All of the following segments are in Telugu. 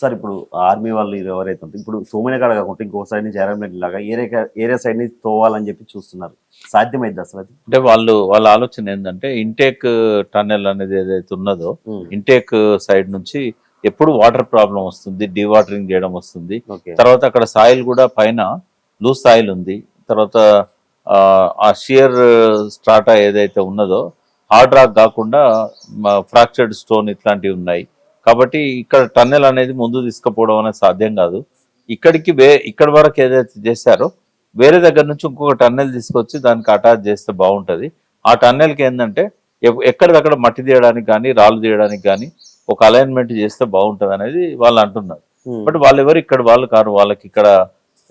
సార్ ఇప్పుడు ఆర్మీ వాళ్ళు ఎవరైతే ఉంటారో, ఇప్పుడు సోమైన కాడ కాకుండా ఇంకో సైడ్ నుంచి ఎర్రమెట్ లాగా ఏరియా ఏరియా సైడ్ నుంచి తోవాలని చెప్పి చూస్తున్నారు. సాధ్యమైంది అసలు అది? అంటే వాళ్ళు వాళ్ళ ఆలోచన ఏంటంటే ఇంటేక్ టన్నెల్ అనేది ఏదైతే ఉన్నదో ఇంటేక్ సైడ్ నుంచి ఎప్పుడు వాటర్ ప్రాబ్లం వస్తుంది డివాటరింగ్ చేయడం వస్తుంది. తర్వాత అక్కడ సాయిల్ కూడా పైన లూజ్ సాయిల్ ఉంది. తర్వాత ఆ, ఆ షియర్ స్ట్రాటా ఏదైతే ఉన్నదో హార్డ్ రాక్ కాకుండా ఫ్రాక్చర్డ్ స్టోన్ ఇట్లాంటివి ఉన్నాయి. కాబట్టి ఇక్కడ టన్నెల్ అనేది ముందు తీసుకుపోవడం అనేది సాధ్యం కాదు. ఇక్కడికి వే ఇక్కడి వరకు ఏదైతే చేశారో వేరే దగ్గర నుంచి ఇంకొక టన్నెల్ తీసుకొచ్చి దానికి అటాచ్ చేస్తే బాగుంటది. ఆ టన్నెల్కి ఏంటంటే ఎక్- ఎక్కడిదక్కడ మట్టి తీయడానికి కానీ రాళ్ళు తీయడానికి కానీ ఒక అలైన్మెంట్ చేస్తే బాగుంటది అనేది వాళ్ళు అంటున్నారు. ఉమ్. బట్ వాళ్ళు ఎవరు ఇక్కడ వాళ్ళు కారు వాళ్ళకి ఇక్కడ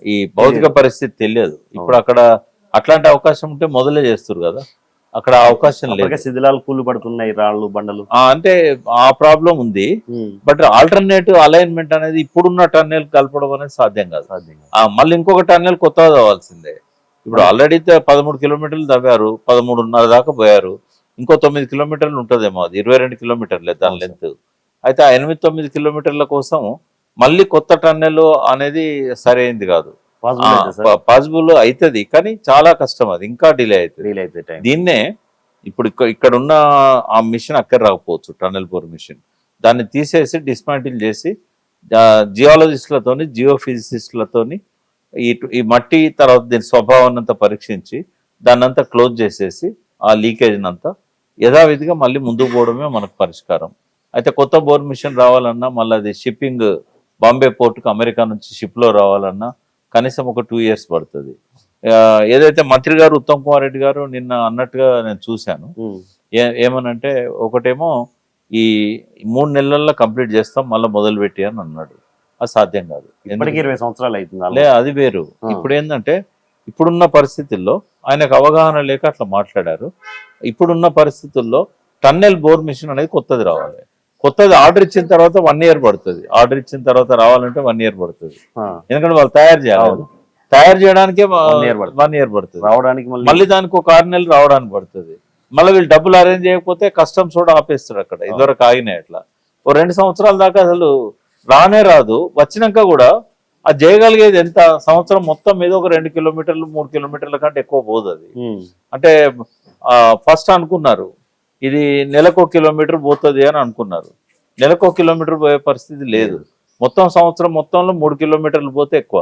ఈ భౌతిక పరిస్థితి తెలియదు. ఇప్పుడు అక్కడ అట్లాంటి అవకాశం ఉంటే మొదలే చేస్తారు కదా. అక్కడ అవకాశం లేదు. శిథిలాలు కూలి పడుతున్నాయి రాళ్ళు బండలు. అంటే ఆ ప్రాబ్లం ఉంది. బట్ ఆల్టర్నేటివ్ అలైన్మెంట్ అనేది ఇప్పుడున్న టన్నెల్ కలపడం అనేది సాధ్యం కాదు. మళ్ళీ ఇంకొక టన్నెల్ కొత్తగా తవ్వాల్సిందే ఇప్పుడు ఆల్రెడీ పదమూడు కిలోమీటర్లు తవ్వారు పదమూడున్నర దాకా పోయారు. ఇంకో తొమ్మిది కిలోమీటర్లు ఉంటుందేమో అది ఇరవై రెండు కిలోమీటర్లే దాని లెంత్ అయితే ఆ ఎనిమిది తొమ్మిది కిలోమీటర్ల కోసం మళ్ళీ కొత్త టన్నెల్ అనేది సరైంది కాదు. పాసిబుల్ అవుతుంది కానీ చాలా కష్టం అది ఇంకా డిలే అవుతుంది దీన్నే ఇప్పుడు ఇక్కడ ఉన్న ఆ మిషన్ అక్కడ రాకపోవచ్చు టన్నెల్ బోర్ మిషన్ దాన్ని తీసేసి డిస్మాంటిల్ చేసి జియాలజిస్టులతోని జియో ఫిజిసిస్టులతోని ఈ ఈ మట్టి తర్వాత దీని స్వభావాన్ని అంతా పరీక్షించి దాన్ని అంతా క్లోజ్ చేసేసి ఆ లీకేజ్ అంతా యథావిధిగా మళ్ళీ ముందుకు పోవడమే మనకు పరిష్కారం. అయితే కొత్త బోర్ మిషన్ రావాలన్నా మళ్ళీ అది షిప్పింగ్ బాంబే పోర్టుకు అమెరికా నుంచి షిప్లో రావాలన్నా కనీసం ఒక టూ ఇయర్స్ పడుతుంది. ఏదైతే మంత్రి గారు ఉత్తమ్ కుమార్ రెడ్డి గారు నిన్న అన్నట్టుగా నేను చూశాను. ఏమనంటే ఒకటేమో ఈ మూడు నెలల్లో కంప్లీట్ చేస్తాం మళ్ళీ మొదలు పెట్టి అని అన్నాడు. అది సాధ్యం కాదు. ఇరవై సంవత్సరాలు అవుతుంది లే అది వేరు. ఇప్పుడు ఏంటంటే ఇప్పుడున్న పరిస్థితుల్లో ఆయనకు అవగాహన లేక అట్లా మాట్లాడారు. ఇప్పుడున్న పరిస్థితుల్లో టన్నెల్ బోర్ మిషన్ అనేది కొత్తది రావాలి. కొత్తది ఆర్డర్ ఇచ్చిన తర్వాత వన్ ఇయర్ పడుతుంది. ఆర్డర్ ఇచ్చిన తర్వాత రావాలంటే వన్ ఇయర్ పడుతుంది. ఎందుకంటే వాళ్ళు తయారు చేయాలి. తయారు చేయడానికే. వన్ ఇయర్ పడుతుంది. రావడానికి మళ్ళీ దానికి ఒక ఆరు నెలలు రావడానికి పడుతుంది. మళ్ళీ వీళ్ళు డబ్బులు అరేంజ్ చేయకపోతే కస్టమ్స్ కూడా ఆపేస్తారు అక్కడ. ఇదివరకు ఆగినాయి అట్లా. ఓ రెండు సంవత్సరాల దాకా అసలు రానే రాదు. వచ్చినాక కూడా అది చేయగలిగేది ఎంత? సంవత్సరం మొత్తం మీద ఒక రెండు కిలోమీటర్లు మూడు కిలోమీటర్ల కంటే ఎక్కువ పోదు అది. అంటే ఫస్ట్ అనుకున్నారు. ఇది నెలకు కిలోమీటర్ పోతుంది అని అనుకున్నారు. నెలకు కిలోమీటర్ పోయే పరిస్థితి లేదు. మొత్తం సంవత్సరం మొత్తంలో మూడు కిలోమీటర్లు పోతే ఎక్కువ.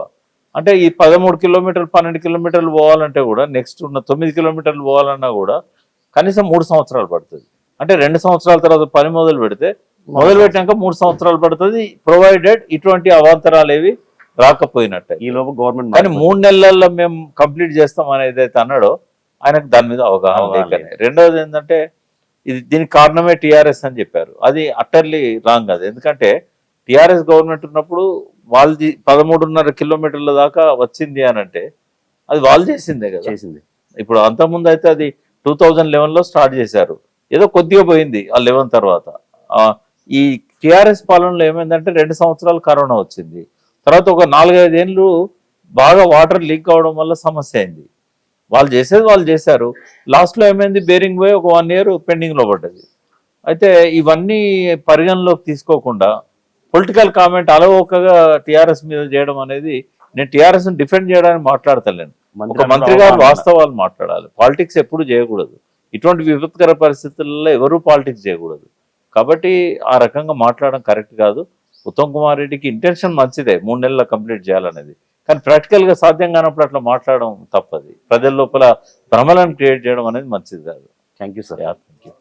అంటే ఈ పదమూడు కిలోమీటర్లు పన్నెండు కిలోమీటర్లు పోవాలంటే కూడా నెక్స్ట్ ఉన్న తొమ్మిది కిలోమీటర్లు పోవాలన్నా కూడా కనీసం మూడు సంవత్సరాలు పడుతుంది. అంటే రెండు సంవత్సరాల తర్వాత పని మొదలు పెడితే మొదలు పెట్టినాక మూడు సంవత్సరాలు పడుతుంది ప్రొవైడెడ్ ఇటువంటి అవాంతరాలు ఏవి రాకపోయినట్టే. ఈ లోపు గవర్నమెంట్ కానీ మూడు నెలల్లో మేము కంప్లీట్ చేస్తాం అనేది అయితే అన్నాడో ఆయనకు దాని మీద అవగాహన రెండవది ఏంటంటే ఇది దీనికి కారణమే టిఆర్ఎస్ అని చెప్పారు. అది అట్టర్లీ రాంగ్ అది. ఎందుకంటే టిఆర్ఎస్ గవర్నమెంట్ ఉన్నప్పుడు వాళ్ళది పదమూడున్నర కిలోమీటర్ల దాకా వచ్చింది అని అంటే అది వాళ్ళు చేసిందే కదా. చేసింది. ఇప్పుడు అంతకుముందు అయితే అది టూ థౌజండ్ లెవెన్లో స్టార్ట్ చేశారు. ఏదో కొద్దిగా పోయింది ఆ లెవెన్ తర్వాత. ఈ టిఆర్ఎస్ పాలనలో ఏమైందంటే రెండు సంవత్సరాలు కరోనా వచ్చింది. తర్వాత ఒక నాలుగైదు ఏళ్ళు బాగా వాటర్ లీక్ అవడం వల్ల సమస్య అయింది. వాళ్ళు చేసేది వాళ్ళు చేశారు. లాస్ట్లో ఏమైంది? బేరింగ్ పోయి ఒక వన్ ఇయర్ పెండింగ్లో పడ్డది. అయితే ఇవన్నీ పరిగణలోకి తీసుకోకుండా పొలిటికల్ కామెంట్ అలవోకగా టిఆర్ఎస్ మీద చేయడం అనేది నేను టిఆర్ఎస్ డిఫెండ్ చేయడానికి మాట్లాడతలేను. ఒక మంత్రి గారు వాస్తవాలు మాట్లాడాలి. పాలిటిక్స్ ఎప్పుడు చేయకూడదు. ఇటువంటి విపత్కర పరిస్థితుల్లో ఎవరు పాలిటిక్స్ చేయకూడదు. కాబట్టి ఆ రకంగా మాట్లాడడం కరెక్ట్ కాదు. ఉత్తమ్ కుమార్ రెడ్డికి ఇంటెన్షన్ మంచిదే. మూడు నెలల్లో కంప్లీట్ చేయాలనేది. కానీ ప్రాక్టికల్గా సాధ్యం కానప్పుడు అట్లా మాట్లాడడం తప్పది. ప్రజల లోపల భ్రమలను క్రియేట్ చేయడం అనేది మంచిది కాదు. Thank you sir thank you.